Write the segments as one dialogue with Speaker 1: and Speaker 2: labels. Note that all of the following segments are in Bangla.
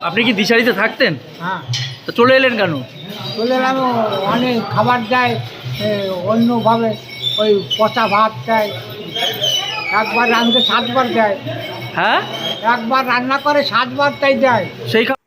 Speaker 1: আপনি কি দিশারিতে থাকতেন?
Speaker 2: হ্যাঁ।
Speaker 1: তো চলে এলেন কেন?
Speaker 2: চলে এলাম অনেক খাবার দেয় এ, অন্যভাবে ওই পচা ভাত দেয় একবার রাঁধতে সাতবার দেয়।
Speaker 1: হ্যাঁ?
Speaker 2: একবার রান্না করে সাতবার তাই দেয়।
Speaker 1: সেই খা-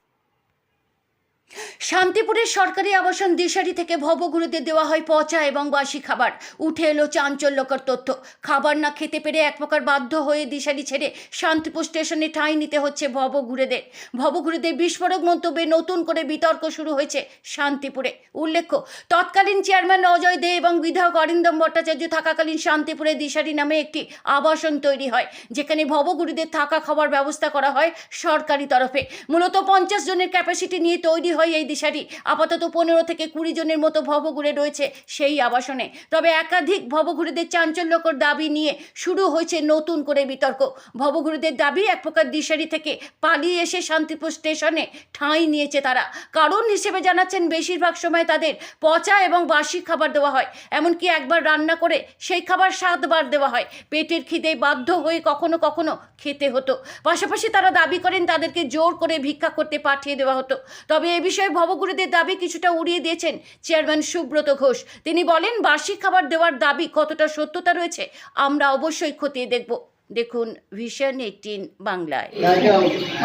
Speaker 3: শান্তিপুরের সরকারি আবাসন দিশারি থেকে ভবঘুরেদের দেওয়া হয় পচা এবং বাসি খাবার। উঠে এলো চাঞ্চল্যকর তথ্য। খাবার না খেতে পেরে এক প্রকার বাধ্য হয়ে দিশারি ছেড়ে শান্তিপুর স্টেশনে ঠাঁই নিতে হচ্ছে ভবঘুরেদের। ভবঘুরেদের বিস্ফোরক মন্তব্যে নতুন করে বিতর্ক শুরু হয়েছে শান্তিপুরে। উল্লেখ্য, তৎকালীন চেয়ারম্যান অজয় দে এবং বিধায়ক অরিন্দম ভট্টাচার্য থাকাকালীন শান্তিপুরে দিশারি নামে একটি আবাসন তৈরি হয়, যেখানে ভবগুরুদের থাকা খাওয়ার ব্যবস্থা করা হয় সরকারি তরফে। মূলত পঞ্চাশ জনের ক্যাপাসিটি নিয়ে তৈরি হয় এই দিশারি আপাতত পনেরো থেকে কুড়ি জনের মতো ভবঘুরে রয়েছে সেই আবাসনে। তবে একাধিক ভবঘুরেদের চাঞ্চল্যকর দাবি নিয়ে শুরু হয়েছে নতুন করে বিতর্ক। ভবঘুরেদের দাবি, এক প্রকার দিশারি থেকে পালিয়ে এসে শান্তিপুর স্টেশনে ঠাঁই নিয়েছে তারা। কারণ হিসেবে জানাচ্ছেন, বেশিরভাগ সময় তাদের পচা এবং বাসি খাবার দেওয়া হয়। এমনকি একবার রান্না করে সেই খাবার সাতবার দেওয়া হয়। পেটের খিদে বাধ্য হয়ে কখনো কখনো খেতে হতো। পাশাপাশি তারা দাবি করেন, তাদেরকে জোর করে ভিক্ষা করতে পাঠিয়ে দেওয়া হতো। তবে এ বিষয়ে ভবগুরুদের দাবি কিছুটা উড়িয়ে দিয়েছেন চেয়ারম্যান সুব্রত ঘোষ। তিনি বলেন বার্ষিক খাবার দেওয়ার দাবি কতটা সত্যতা রয়েছে আমরা অবশ্যই খতিয়ে দেখব। দেখুন ভিশন এইটিন বাংলায়।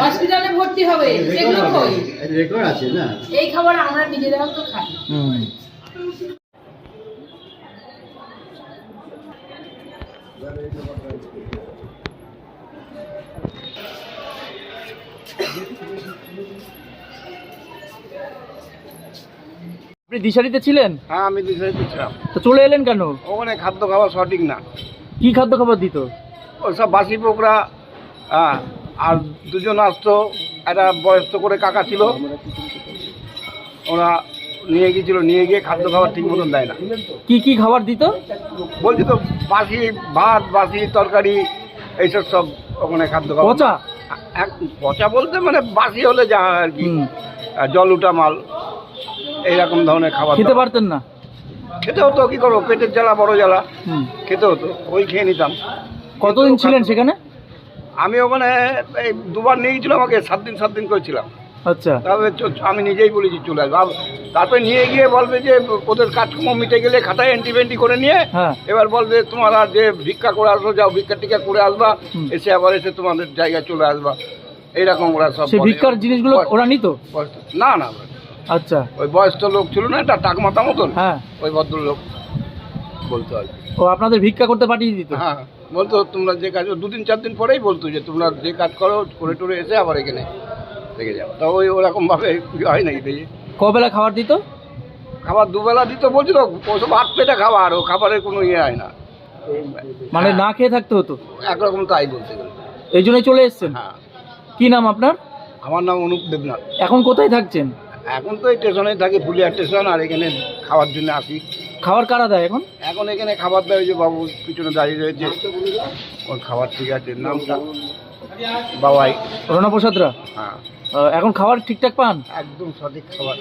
Speaker 4: হসপিটালে ভর্তি হবে
Speaker 5: রেকর্ড আছে না?
Speaker 4: এই খাবার আমরা নিজেরাও তো খাই।
Speaker 1: হুম। আপনি দিশারিতে ছিলেন?
Speaker 5: হ্যাঁ আমি দিশারিতে ছিলাম।
Speaker 1: তো চলে এলেন কেন?
Speaker 5: ওখানে খাদ্য খাবার সঠিক না।
Speaker 1: কি খাদ্য খাবার দিত?
Speaker 5: ওসব বাসি পোকরা হ্যাঁ আর দুজন আসতো একটা বয়স্ক করে কাকা ছিল। ওরা নিয়ে গিয়েছিল নিয়ে গিয়ে খাদ্য খাবার ঠিক মতন দেয় না।
Speaker 1: কি কি খাবার দিত?
Speaker 5: বলছি তো বাসি ভাত বাসি তরকারি এইসব সব ওখানে খাদ্য খাবার।
Speaker 1: পচা?
Speaker 5: পচা বলতে মানে বাসি হলে যা আর কি। জল উঠা মাল এইরকম ধরনের খাবার
Speaker 1: খেতে পারতেন না?
Speaker 5: খেতে হতো কি করব পেটের জ্বালা বড় জ্বালা।
Speaker 1: হুম।
Speaker 5: খেতে হতো ওই খেয়ে নিতাম।
Speaker 1: কতদিন ছিলেন সেখানে?
Speaker 5: আমি ওখানে এই দুবার নিয়ে গেছিল আমাকে সাত দিন সাত দিন করেছিলাম
Speaker 1: আচ্ছা।
Speaker 5: তারপরে আমি নিজেই বলেছি চলে আসব তারপরে নিয়ে গিয়ে বলবে যে ওদের কাজকর্ম মিটে গেলে খাতায় এন্টি ফেন্টি করে নিয়ে
Speaker 1: হ্যাঁ।
Speaker 5: এবার বলবে তোমার আর যে ভিক্ষা করে আসব যাও ভিক্ষা টিক্ষা করে আসবা এসে আবার এসে তোমাদের জায়গায় চলে আসবা। এইরকম ওরা সব বলে।
Speaker 1: ভিক্ষার জিনিসগুলো ওরা নিত?
Speaker 5: না না
Speaker 1: আচ্ছা।
Speaker 5: ওই বয়স্ক লোক ছিল না একটা টাক মাথা মতন।
Speaker 1: হ্যাঁ।
Speaker 5: ওই ভদ্রলোক বলতে হয়
Speaker 1: ও আপনাদের ভিক্ষা করতে পাঠিয়ে দিত?
Speaker 5: হ্যাঁ বলতো তোমরা যে কাজ দুদিন চার দিন পরেই বলতো যে তোমরা যে কাজ করো করে টরে এসে আবার এখানে থেকে যাও। তা ওই ওরকম ভাবে হয় নাকি দেখি।
Speaker 1: কবেলা খাবার দিত?
Speaker 5: খাবার দুবেলা দিত বলছিল ওসব আট পেটা খাবার ও খাবারের কোনো ইয়ে হয় না।
Speaker 1: মানে না খেয়ে থাকতে হতো?
Speaker 5: একরকম তাই বলতে গেলে
Speaker 1: এই জন্যই চলে এসছেন?
Speaker 5: হ্যাঁ।
Speaker 1: কি নাম আপনার?
Speaker 5: আমার নাম অনুপ দেবনাথ।
Speaker 1: এখন কোথায় থাকছেন?
Speaker 5: এখন তো এই স্টেশনে থাকি ফুলিয়া স্টেশন আর এখানে খাওয়ার জন্য আসি।
Speaker 1: খাবার কারা দেয় এখন?
Speaker 5: এখন এখানে খাবার দেয় যে বাবু পিছনে দাঁড়িয়ে রয়েছে। ওর খাবার ঠিক আছে নামটা বাবাই।
Speaker 1: রণা প্রসাদরা
Speaker 5: হ্যাঁ
Speaker 1: এখন খাবার ঠিকঠাক পান?
Speaker 5: একদম সঠিক খাবার।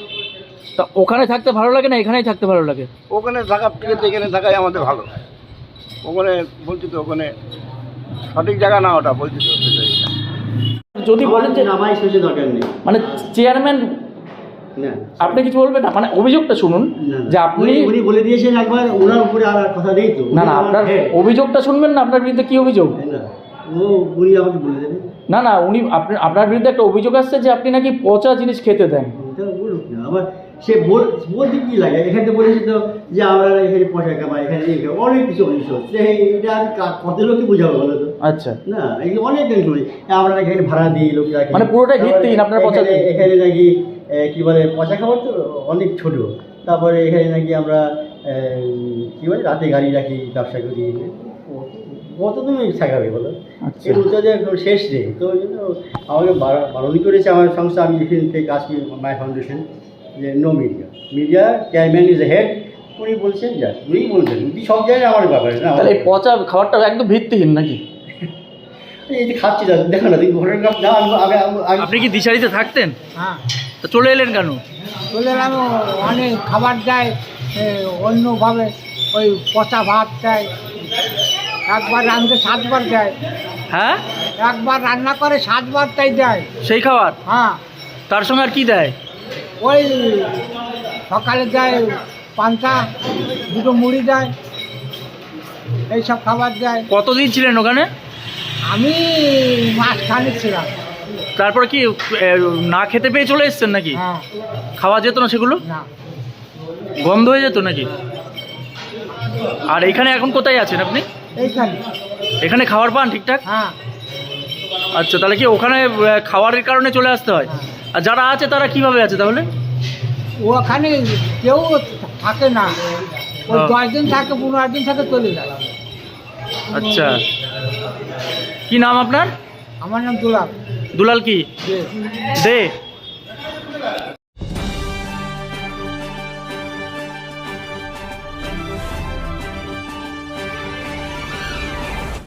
Speaker 1: তা ওখানে থাকতে ভালো লাগে না এখানেই থাকতে ভালো লাগে?
Speaker 5: ওখানে থাকার থেকে তো এখানে থাকাই আমাদের ভালো। ওখানে বলছি তো ওখানে সঠিক জায়গা না ওটা বলছি তো।
Speaker 1: যদি বলেন যে
Speaker 6: নামাই শেষে দরকার নেই।
Speaker 1: মানে চেয়ারম্যান
Speaker 6: না।
Speaker 1: আপনি কিছু বলবেন না? মানে অভিযোগটা শুনুন যে আপনি
Speaker 6: উনি- বলে দিয়েছেন একবার ওনার উপরে আর কথা নেই তো।
Speaker 1: না না আপনার অভিযোগটা শুনবেন না আপনার বিরুদ্ধে কি অভিযোগ?
Speaker 6: ও উনি আমাকে বলে দেবেন
Speaker 1: না না উনি আপনার আপনার বিরুদ্ধে একটা অভিযোগ আসছে যে আপনি নাকি পচা জিনিস খেতে দেন।
Speaker 6: আমার সে বল বলতে কি লাগে? এখানে বলেছে তো যে আমরা এখানে পয়সা কামাই এখানে অনেক কিছু অনিষ্ট হচ্ছে এটা কত লোককে বোঝাবো বলো তো?
Speaker 1: আচ্ছা।
Speaker 6: না এই অনেক জিনিস শুনি আমরা এখানে ভাড়া দিই লোক
Speaker 1: মানে পুরোটাই ভিত্তিহীন, আপনার পচা
Speaker 6: এখানে- নাকি কি বলে পয়সা খাবার তো অনেক ছোট। তারপরে এখানে নাকি আমরা কি বলে রাতে গাড়ি রাখি ব্যবসা করি। কত তুমি শেখাবে বলো?
Speaker 1: আচ্ছা।
Speaker 6: উত্তর দেওয়ার কোনো শেষ নেই তো ওই জন্য আমাকে বারা- বারণই করেছে আমার সংস্থা আমি এখান থেকে কাজ মাই ফাউন্ডেশন। যে no media media chairman is head উনি বলছেন যা উনি বলছেন উনি সব জায়গায় আমার ব্যাপারে না?
Speaker 1: তাহলে এই পচা খাবারটা একদম ভিত্তিহীন নাকি?
Speaker 6: এই যে খাচ্ছি না দেখো না ফটোগ্রাফ না আমি আগে আগে
Speaker 1: আপনি কি দিশারিতে থাকতেন?
Speaker 2: হ্যাঁ।
Speaker 1: তো চলে এলেন কেন?
Speaker 2: চলে এলাম অনেক খাবার দেয় অন্যভাবে ওই পচা ভাত দেয় একবার রাঁধতে সাতবার দেয়।
Speaker 1: হ্যাঁ?
Speaker 2: একবার রান্না করে সাতবার তাই দেয়।
Speaker 1: সেই খাবার?
Speaker 2: হ্যাঁ।
Speaker 1: তার সঙ্গে আর কি দেয়?
Speaker 2: ওই সকালে দেয় পান্তা দুটো মুড়ি দেয় এইসব খাবার দেয়।
Speaker 1: কতদিন ছিলেন ওখানে?
Speaker 2: আমি মাঝখানে ছিলাম।
Speaker 1: তারপরে কি এ, না খেতে পেয়ে চলে এসছেন নাকি?
Speaker 2: হ্যাঁ।
Speaker 1: খাওয়া যেত না সেগুলো?
Speaker 2: না।
Speaker 1: গন্ধ হয়ে যেত নাকি? আর এখানে এখন কোথায় আছেন আপনি?
Speaker 2: এইখানে।
Speaker 1: এখানে খাবার পান ঠিকঠাক?
Speaker 2: হ্যাঁ।
Speaker 1: আচ্ছা তাহলে কি ওখানে আহ, খাবারের কারণে চলে আসতে হয়। আর যারা আছে তারা কীভাবে আছে তাহলে?
Speaker 2: ওখানে কেউ থাকে না। ওই। দশ দিন থাকে পনেরো দিন থাকে চলে যায়।
Speaker 1: আচ্ছা। কি নাম আপনার?
Speaker 2: আমার নাম দুলাল।
Speaker 1: দুলাল কি? দে।